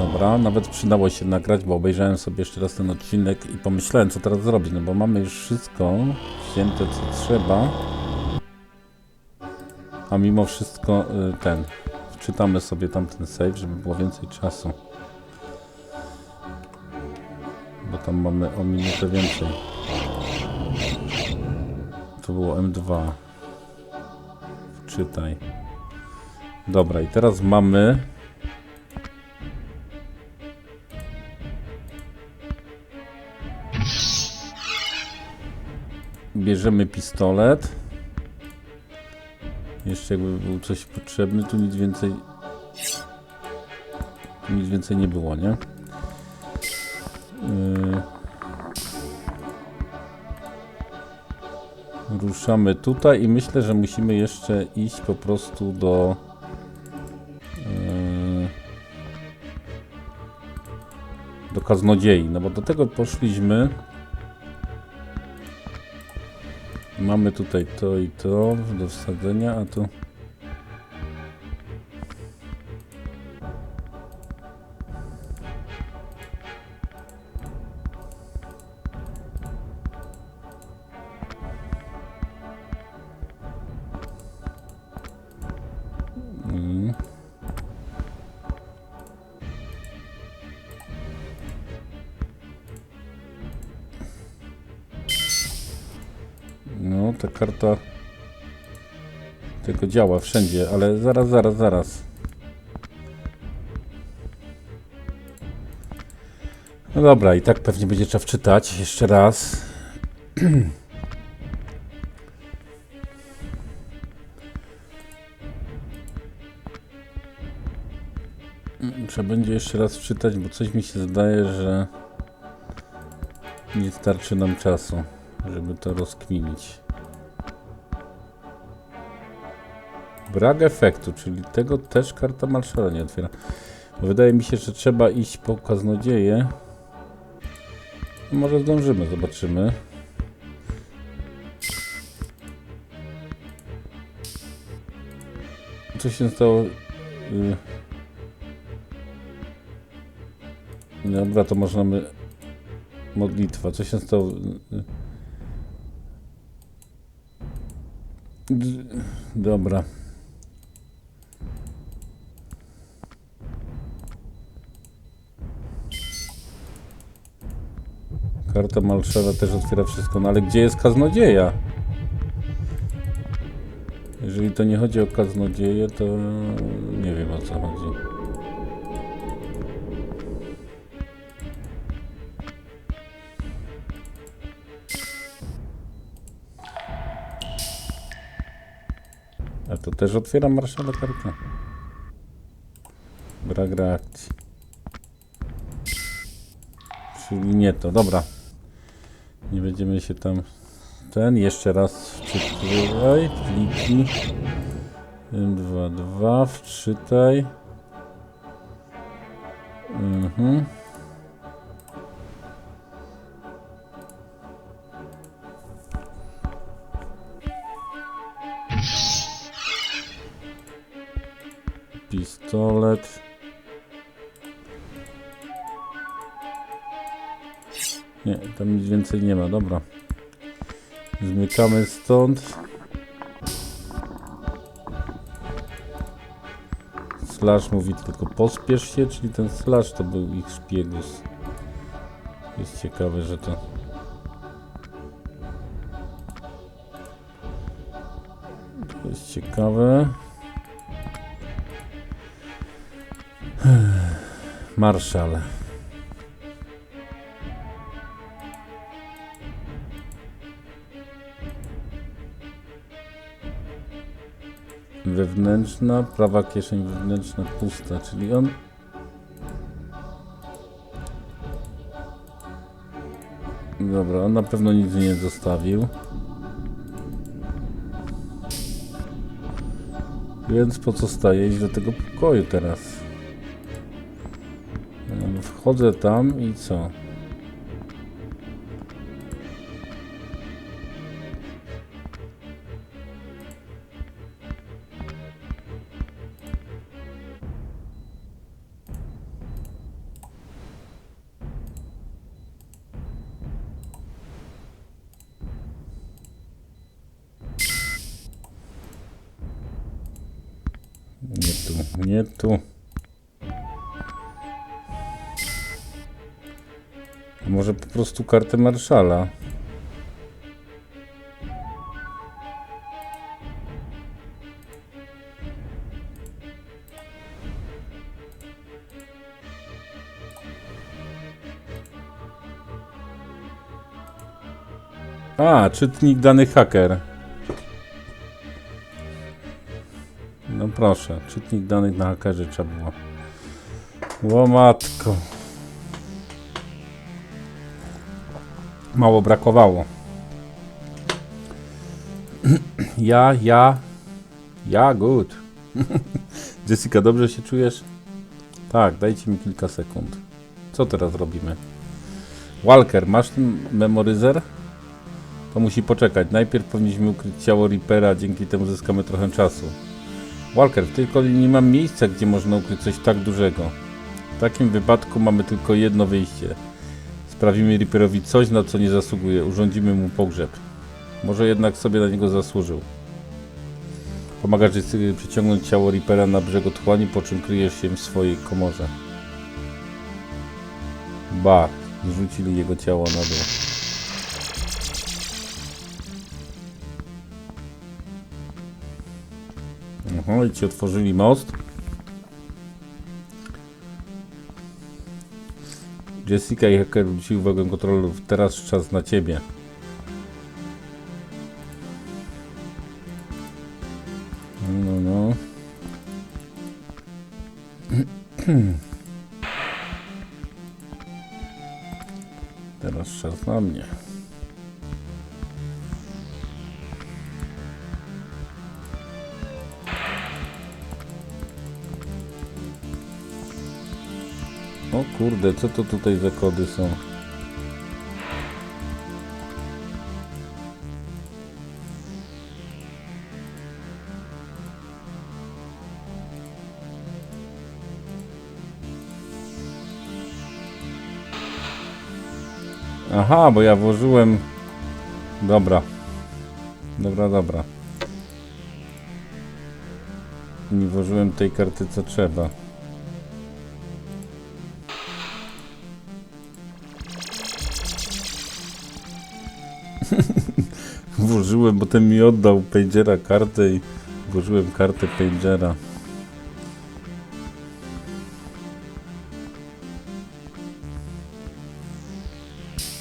Dobra, nawet przydało się nagrać, bo obejrzałem sobie jeszcze raz ten odcinek i pomyślałem, co teraz zrobić, no bo mamy już wszystko wzięte, co trzeba. A mimo wszystko y, ten, wczytamy sobie tamten save, żeby było więcej czasu. Bo tam mamy o minutę więcej. To było M2. Wczytaj. Dobra, i teraz mamy Bierzemy pistolet. Jeszcze jakby był coś potrzebny, tu nic więcej. Tu nic więcej nie było, nie? Yy. Ruszamy tutaj i myślę, że musimy jeszcze iść po prostu do. Yy. Do kaznodziei, no bo do tego poszliśmy. Mamy tutaj to i to do wsadzenia, a tu... karta tylko działa wszędzie, ale zaraz, zaraz, zaraz. No dobra, i tak pewnie będzie trzeba wczytać jeszcze raz. Trzeba będzie jeszcze raz wczytać, bo coś mi się zdaje, że nie starczy nam czasu żeby to rozkminić. Brak efektu, czyli tego też karta marszala nie otwiera. Wydaje mi się, że trzeba iść po kaznodzieję. Może zdążymy, zobaczymy. Co się stało? Y, Dobra, to możemy... Modlitwa. Co się stało? Y, D- Dobra. Karta Malszera też otwiera wszystko, no ale gdzie jest kaznodzieja? Jeżeli to nie chodzi o kaznodzieję, to nie wiem o co chodzi. A to też otwiera marszala kartę. Brak reakcji. Czyli nie to, dobra. Będziemy się tam... Ten, jeszcze raz wczytaj. Pliki. 2, 2, wczytaj. Mhm. Pistolet. Nie, tam nic więcej nie ma, dobra. Zmykamy stąd. Slash mówi tylko pospiesz się, czyli ten Slash to był ich szpiegus. Jest ciekawe, że to... To jest ciekawe. Marszal. Wewnętrzna, prawa kieszeń wewnętrzna pusta, czyli on... Dobra, on na pewno nic nie zostawił. Więc po co staję iść do tego pokoju teraz? No, Wchodzę tam i co? Nie tu. Może po prostu kartę marszala. A, czytnik danych haker. Proszę, czytnik danych na hakerze trzeba było. Łomatko. Mało brakowało. Ja, ja, ja, good. Jessica, dobrze się czujesz? Tak, dajcie mi kilka sekund. Co teraz robimy? Walker, masz ten memoryzer? To musi poczekać. Najpierw powinniśmy ukryć ciało Reapera, dzięki temu zyskamy trochę czasu. Walker, kolei nie mam miejsca, gdzie można ukryć coś tak dużego. W takim wypadku mamy tylko jedno wyjście. Sprawimy Reaperowi coś, na co nie zasługuje. Urządzimy mu pogrzeb. Może jednak sobie na niego zasłużył. Pomagasz Jessica przyciągnąć ciało Reapera na brzeg otchłani, po czym kryjesz się w swojej komorze. Ba, zrzucili jego ciało na dół. Aha, i ci otworzyli most. Jessica i haker wrócili uwagę kontrolerów. Teraz czas na ciebie. No, no. Teraz czas na mnie. O kurde, co to tutaj za kody są? Aha, bo ja włożyłem... Dobra. Dobra, dobra. Nie włożyłem tej karty co trzeba. Włożyłem, bo ten mi oddał Pagera kartę i włożyłem kartę Pagera.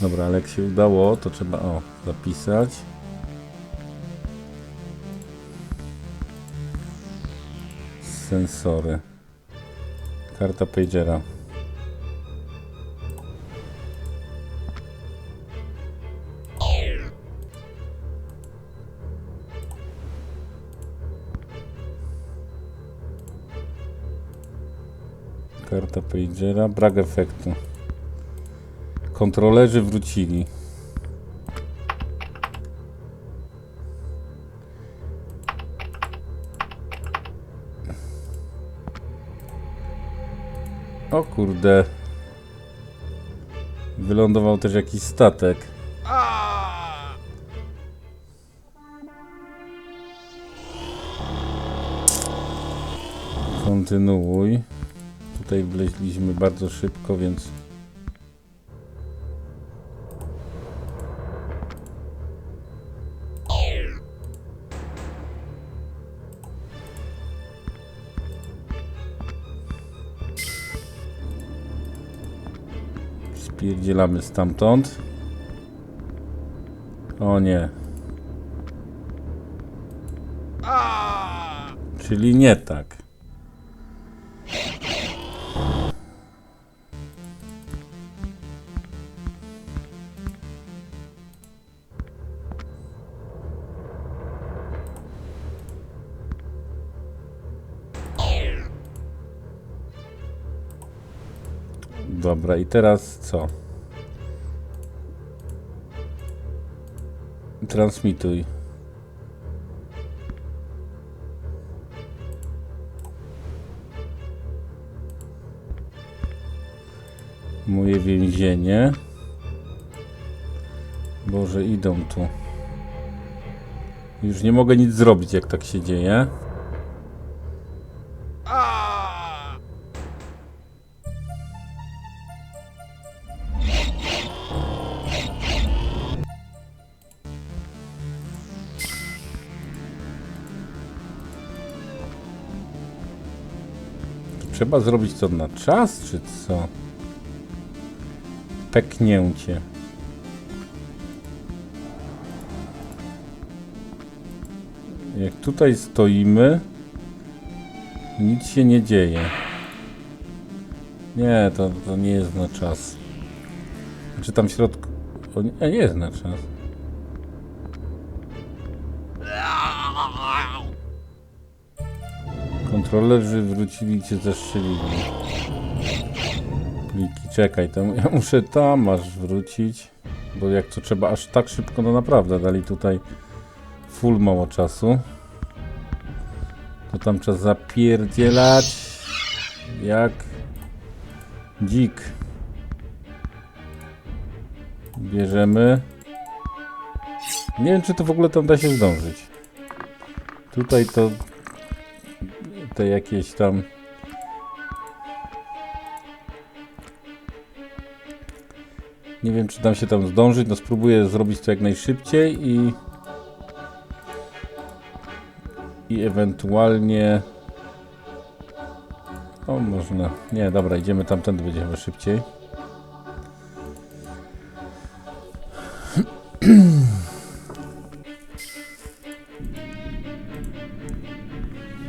Dobra, ale jak się udało, to trzeba o zapisać. Sensory. Karta Pagera. Pagera, brak efektu. Kontrolerzy wrócili. O kurde. Wylądował też jakiś statek. Kontynuuj. Tutaj wleźliśmy bardzo szybko, więc... Spierdzielamy stamtąd. O nie. Czyli nie tak. Dobra, i teraz co? Transmituj. Moje więzienie. Boże, idą tu. Już nie mogę nic zrobić, jak tak się dzieje. Trzeba zrobić to na czas, czy co? Peknięcie. Jak tutaj stoimy, nic się nie dzieje. Nie, to, to nie jest na czas. Czy tam w środku... O, nie, nie jest na czas. Kontrolerzy wrócili cię zestrzelili. Pliki, czekaj, to ja muszę tam aż wrócić. Bo jak to trzeba aż tak szybko, no naprawdę dali tutaj full mało czasu. To tam trzeba zapierdzielać jak dzik. Bierzemy. Nie wiem, czy to w ogóle tam da się zdążyć. Tutaj to te jakieś tam nie wiem czy tam się tam zdążyć, no spróbuję zrobić to jak najszybciej i i ewentualnie o można, nie dobra idziemy tamtędy będziemy szybciej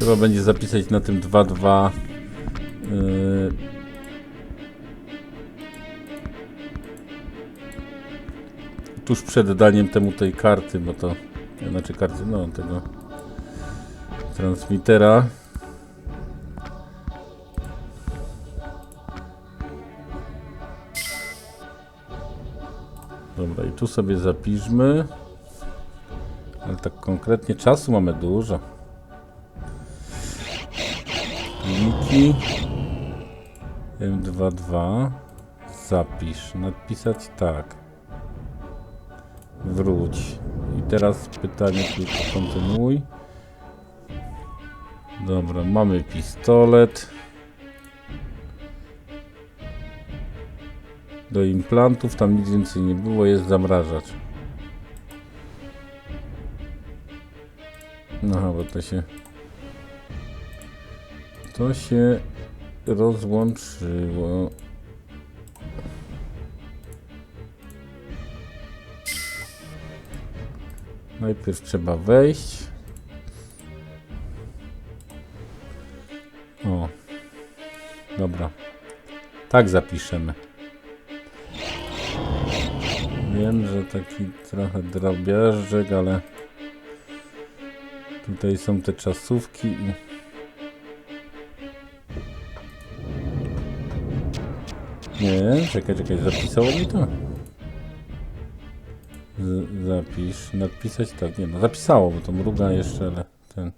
Trzeba będzie zapisać na tym 2-2 yy, tuż przed daniem temu tej karty, bo to znaczy karty, no tego transmitera. Dobra, i tu sobie zapiszmy. Ale tak konkretnie czasu mamy dużo. Linki M22. Zapisz, napisać tak. Wróć. I teraz pytanie tylko kontynuuj. Dobra, mamy pistolet. Do implantów, tam nic więcej nie było, jest zamrażacz. Aha, bo to się to się rozłączyło. Najpierw trzeba wejść. O. Dobra. Tak zapiszemy. Wiem, że taki trochę drobiażdżek, ale tutaj są te czasówki i Nie, czekaj, czekaj, zapisało mi to? Z, zapisz, napisać tak, nie no, zapisało, bo to mruga jeszcze, ale ten...